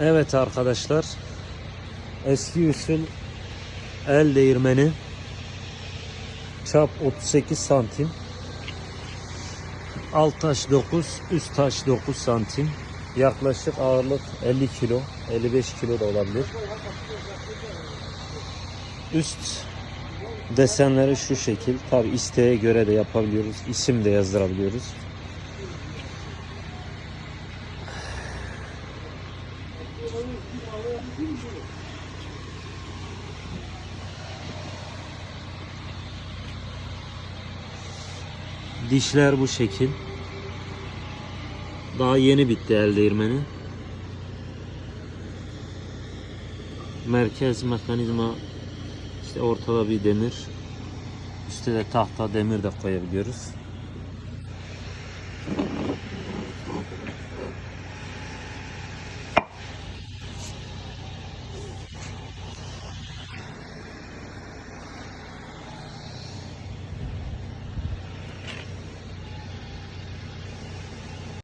Evet arkadaşlar. Eski usul el değirmeni. Çap 38 santim. Alt taş 9, üst taş 9 santim. Yaklaşık ağırlık 50 kilo, 55 kilo da olabilir. Üst desenleri şu şekil. Tabi isteğe göre de yapabiliyoruz. İsim de yazdırabiliyoruz. Dişler bu şekil. Daha yeni bitti el değirmeni. Merkez mekanizma işte ortada bir demir. Üstte de tahta demir de koyabiliyoruz.